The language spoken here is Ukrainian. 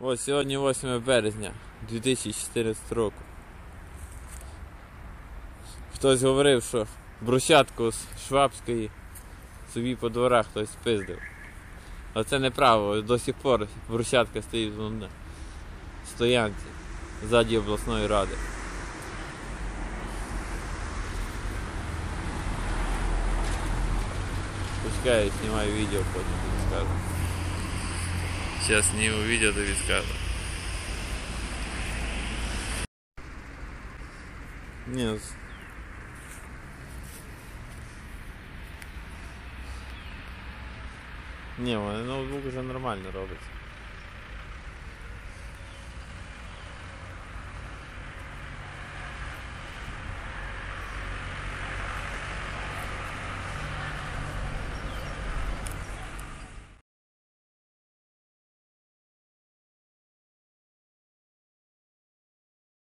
Ось сьогодні 8 березня 2014 року. Хтось говорив, що брусчатку з Швабської собі по дворах хтось спиздив. Але це неправда, до сих пор брусчатка стоїть на стоянці ззаді обласної ради. Пускай я снимаю видео, потом скажу. Сейчас сниму видео, тобі скажу. Ні, з- Ні, у мене ноутбук вже нормально робить.